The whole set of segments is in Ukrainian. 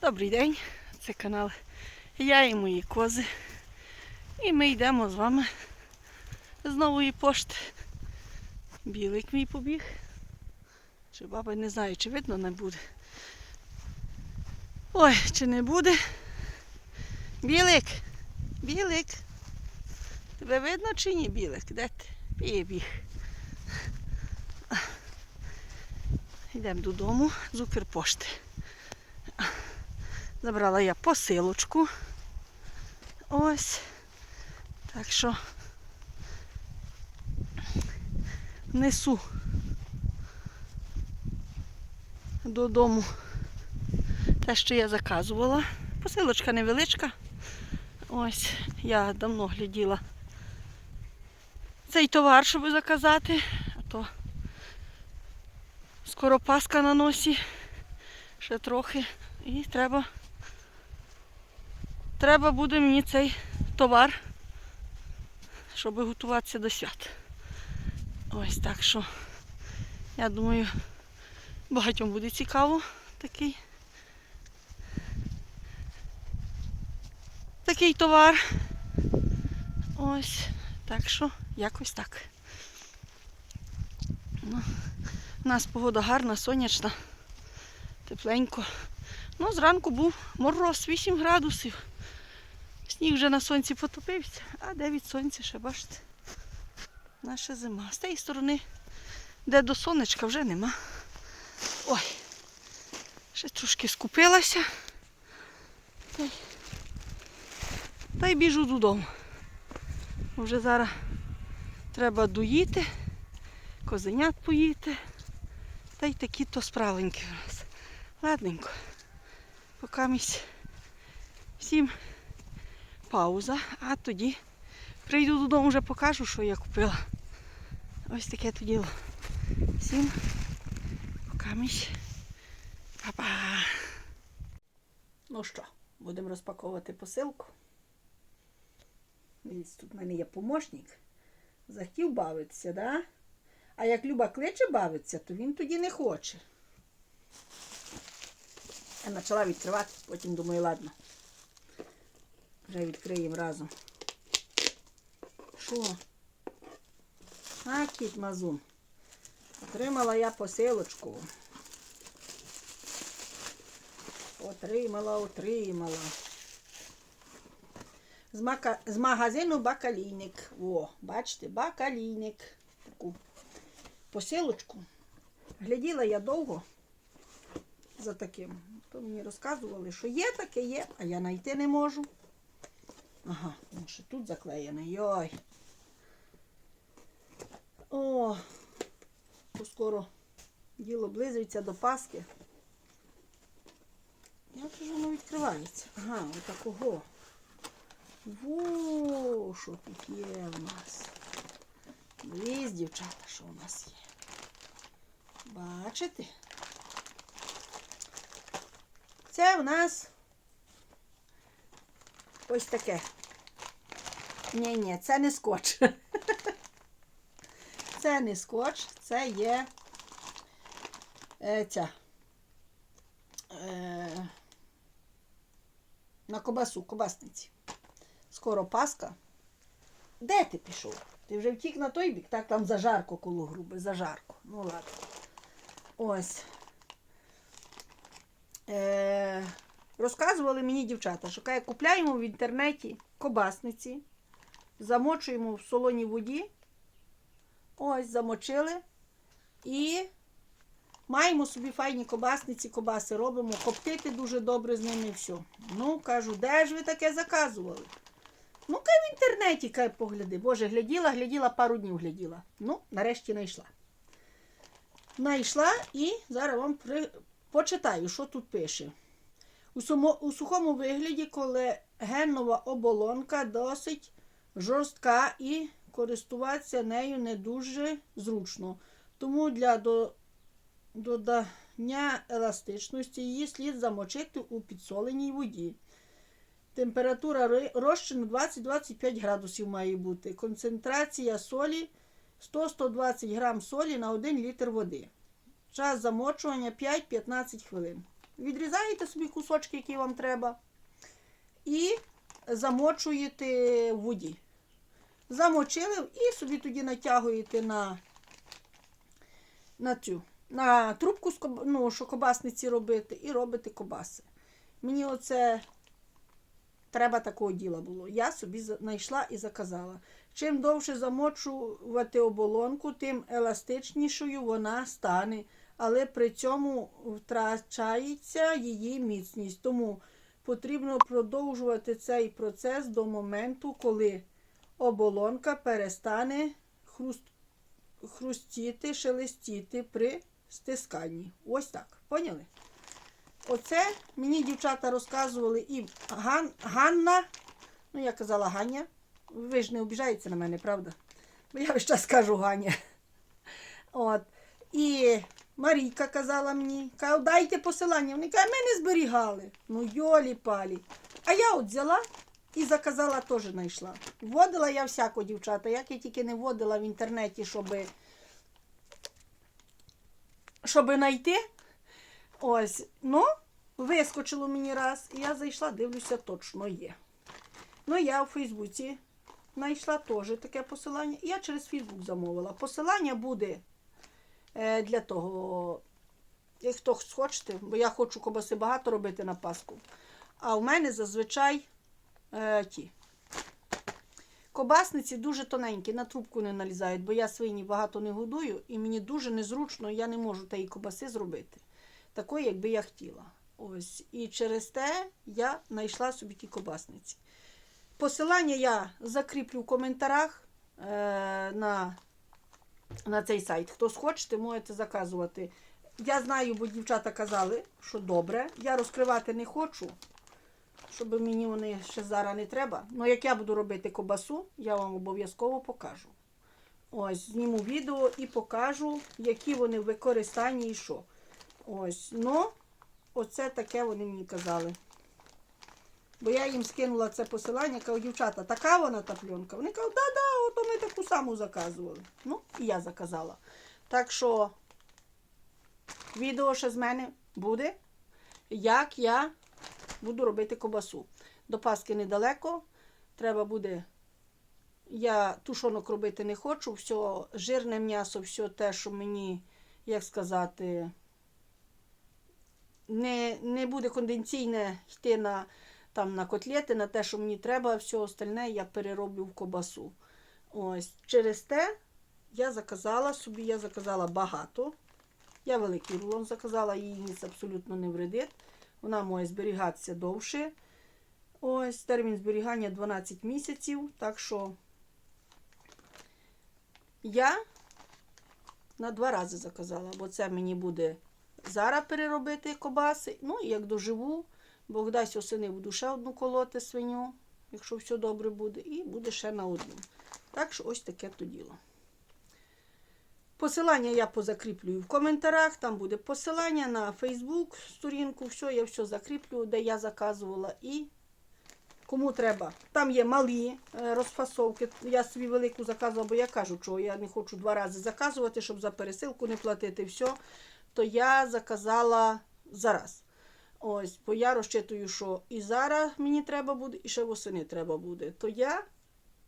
Добрий день, це канал Я і мої кози. І ми йдемо з вами з нової пошти. Білик мій побіг. Чи баба не знаю, чи видно не буде. Ой, чи не буде. Білик, білик. Тебе видно чи ні, білик? Де ти? Біг, біг. Йдемо додому з Укрпошти. Забрала я посилочку. Ось. Так що несу додому те, що я заказувала. Посилочка невеличка. Ось, я давно гляділа цей товар, щоб заказати, а то скоро Пасха на носі. Ще трохи. І треба. Треба буде мені цей товар, щоб готуватися до свят. Ось так що. Я думаю, багатьом буде цікаво такий. Такий товар. Ось. Так що якось так. Ну, у нас погода гарна, сонячна, тепленько. Ну, зранку був мороз 8 градусів. Сніг вже на сонці потопився, а де від сонця ще бачите. Наша зима. З тієї сторони, де до сонечка, вже нема. Ой, ще трошки скупилася. Та й, та й біжу додому. Вже зараз треба доїти, козенят поїти. Та й такі то справленькі у нас. Ладненько. Поки місь всім пауза, а тоді прийду додому, вже покажу, що я купила. Ось таке то діло. Всім поки місь. Па-па. Ну що, будемо розпаковувати посилку. Тут в мене є помощник. Захотів бавитися, да? А як Люба кличе бавитися, то він тоді не хоче. Я почала відкривати, потім думаю, ладно. Вже відкриємо разом. Що? А, кіт мазун. Отримала я посилочку. Отримала, отримала. З, мака... з магазину Бакалійник. О, бачите, бакалійник. Таку посилочку. Гляділа я довго за таким. То мені розказували, що є таке, є, а я знайти не можу. Ага, ну ще тут заклеєне. Йой. О, то скоро діло близиться до Паски. Як же воно відкривається? Ага, отакого. Во, що тут є в нас. Дивись, дівчата, що у нас є. Бачите? Це в нас ось таке. Ні, ні, це не скотч. Це не скотч, це є е, ця. Е, на кобасу, кобасниці. Скоро Пасха. Де ти пішов? Ти вже втік на той бік, так там зажарко коло груби, зажарко. Ну ладно. Ось. Е, розказували мені дівчата, що каже, купляємо в інтернеті кобасниці, замочуємо в солоній воді. Ось, замочили. І маємо собі файні кобасниці, кобаси робимо, коптити дуже добре з ними все. Ну, кажу, де ж ви таке заказували? Ну, кай в інтернеті кай погляди. Боже, гляділа, гляділа, пару днів гляділа. Ну, нарешті знайшла. Знайшла і зараз вам при... почитаю, що тут пише. У, сумо... у сухому вигляді колегенова оболонка досить жорстка і користуватися нею не дуже зручно. Тому для додання еластичності її слід замочити у підсоленій воді. Температура розчину 20-25 градусів має бути. Концентрація солі 100-120 грам солі на 1 літр води. Час замочування 5-15 хвилин. Відрізаєте собі кусочки, які вам треба, і замочуєте в воді. Замочили і собі тоді натягуєте на, на цю, на трубку, ну, що кобасниці робити, і робите кобаси. Мені оце треба такого діла було. Я собі знайшла і заказала. Чим довше замочувати оболонку, тим еластичнішою вона стане, але при цьому втрачається її міцність. Тому потрібно продовжувати цей процес до моменту, коли оболонка перестане хруст, хрустіти, шелестіти при стисканні. Ось так. Поняли? Оце мені дівчата розказували і Ган, Ганна, ну я казала Ганя. Ви ж не обіжаєтеся на мене, правда? Бо я весь час кажу Ганя. От. І Марійка казала мені, каже, дайте посилання. Вони кажуть, ми не зберігали. Ну, йолі палі. А я от взяла і заказала, теж знайшла. Вводила я всяко, дівчата, як я тільки не вводила в інтернеті, щоб, щоб знайти. Ось, ну, вискочило мені раз, і я зайшла, дивлюся, точно є. Ну, я у Фейсбуці знайшла теж таке посилання. І я через Фейсбук замовила. Посилання буде е, для того, як хто хочете, бо я хочу кобаси багато робити на Пасху. А в мене зазвичай е, ті. Кобасниці дуже тоненькі, на трубку не налізають, бо я свині багато не годую, і мені дуже незручно, я не можу тієї кобаси зробити. Такої, якби я хотіла. Ось. І через те я знайшла собі ті кобасниці. Посилання я закріплю в коментарях е, на, на цей сайт. Хто схочете, можете заказувати. Я знаю, бо дівчата казали, що добре. Я розкривати не хочу, щоб мені вони ще зараз не треба. Ну, як я буду робити кобасу, я вам обов'язково покажу. Ось, зніму відео і покажу, які вони в використанні і що. Ось, ну, оце таке вони мені казали. Бо я їм скинула це посилання, кажу, дівчата, така вона та пленка. Вони кажуть, да-да, ото ми таку саму заказували. Ну, і я заказала. Так що відео ще з мене буде, як я буду робити кобасу. До Паски недалеко. Треба буде. Я тушонок робити не хочу, все жирне м'ясо, все те, що мені, як сказати, не, не буде конденційне йти на, там, на котлети, на те, що мені треба, все остальне я перероблю в кобасу. Ось. Через те я заказала собі, я заказала багато. Я великий рулон заказала, їй ніц абсолютно не вредить. Вона може зберігатися довше. Ось термін зберігання 12 місяців. Так що я на два рази заказала, бо це мені буде зараз переробити кобаси. Ну, і як доживу, Бог дасть осени буду ще одну колоти свиню, якщо все добре буде, і буде ще на одну. Так що ось таке то діло. Посилання я позакріплюю в коментарях. Там буде посилання на Facebook, сторінку, все, я все закріплю, де я заказувала. І кому треба. Там є малі е, розфасовки. Я собі велику заказувала, бо я кажу, що я не хочу два рази заказувати, щоб за пересилку не платити все. То я заказала зараз. Ось, бо я розчитую, що і зараз мені треба буде, і ще восени треба буде. То я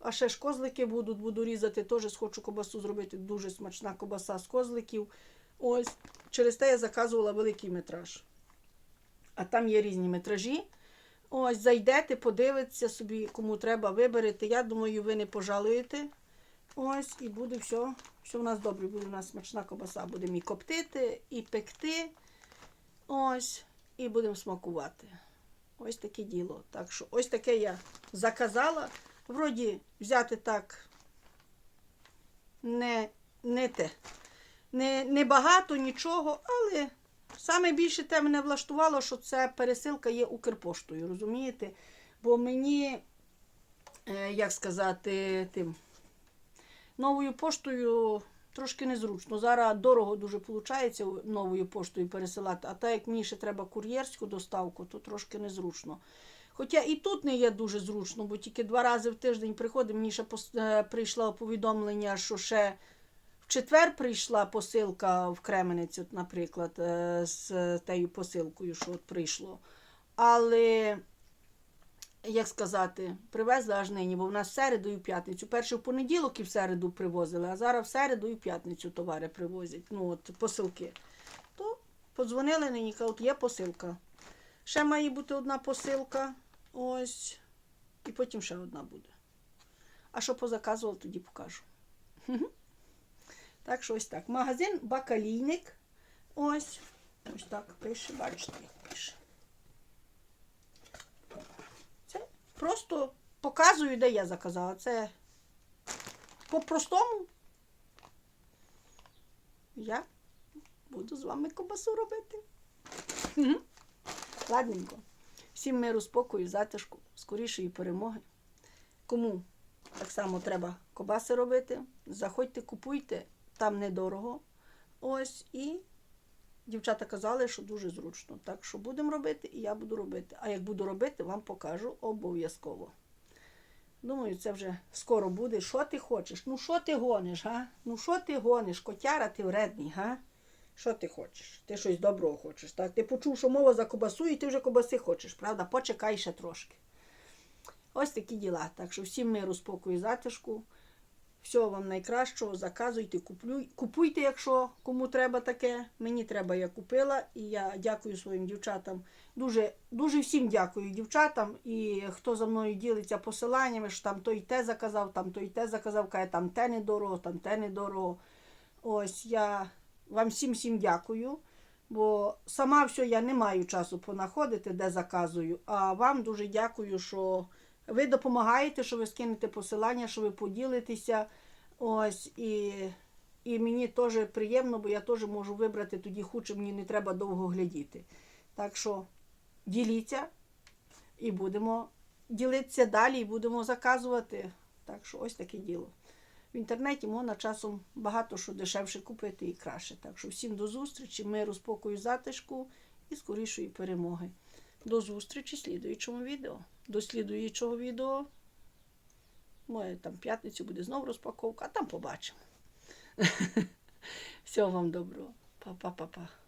а ще ж козлики будуть, буду різати. Теж хочу кобасу зробити. Дуже смачна кобаса з козликів. Ось. Через те я заказувала великий метраж. А там є різні метражі. Ось, зайдете, подивитеся собі, кому треба, виберете. Я думаю, ви не пожалуєте. Ось, і буде все. Все у нас добре, буде у нас смачна кобаса. Будемо і коптити, і пекти. Ось, і будемо смакувати. Ось таке діло. Так що, ось таке я заказала. Вроді взяти так не, не те. Не, не багато нічого, але саме більше те мене влаштувало, що це пересилка є Укрпоштою, розумієте? Бо мені, е, як сказати, тим новою поштою трошки незручно. Зараз дорого дуже виходить новою поштою пересилати, а так як мені ще треба кур'єрську доставку, то трошки незручно. Хоча і тут не є дуже зручно, бо тільки два рази в тиждень приходить, мені ще е, прийшло повідомлення, що ще в четвер прийшла посилка в Кременець, от, наприклад, е, з тією посилкою, що от прийшло. Але, як сказати, привезли аж нині, бо в нас в середу і в п'ятницю. Перше в понеділок і в середу привозили, а зараз в середу і в п'ятницю товари привозять. Ну, от посилки. То подзвонили нині, кажуть, є посилка. Ще має бути одна посилка. Ось. І потім ще одна буде. А що позаказував, тоді покажу. Так що ось так. Магазин Бакалійник. Ось. Ось так пише, бачите, як пише. Це просто показую, де я заказала. Це по-простому. Я буду з вами кобасу робити. Ладненько. Всім миру, спокою, затишку, скорішої перемоги. Кому так само треба кобаси робити, заходьте, купуйте, там недорого. Ось і дівчата казали, що дуже зручно. Так що будемо робити, і я буду робити. А як буду робити, вам покажу обов'язково. Думаю, це вже скоро буде. Що ти хочеш? Ну що ти гониш, га? Ну що ти гониш? Котяра ти вредний, га? Що ти хочеш? Ти щось доброго хочеш, так? Ти почув, що мова за кобасу, і ти вже кобаси хочеш, правда? Почекай ще трошки. Ось такі діла. Так що всім миру, спокою, затишку. Всього вам найкращого, заказуйте, куплюй, купуйте, якщо кому треба таке. Мені треба, я купила. І я дякую своїм дівчатам. Дуже, дуже всім дякую дівчатам. І хто за мною ділиться посиланнями, що там той те заказав, там той те заказав, каже, там те недорого, там те недорого. Ось я вам всім всім дякую. Бо сама все я не маю часу понаходити, де заказую. А вам дуже дякую, що ви допомагаєте, що ви скинете посилання, що ви поділитеся. Ось і, і мені теж приємно, бо я теж можу вибрати тоді худше, мені не треба довго глядіти. Так що діліться і будемо ділитися далі і будемо заказувати. Так що ось таке діло. В інтернеті можна часом багато що дешевше купити і краще. Так що всім до зустрічі, миру, спокою, затишку і скорішої перемоги. До зустрічі в слідуючому відео. До слідуючого відео. Моє там п'ятницю буде знову розпаковка, а там побачимо. Всього вам доброго. Па-па-па-па.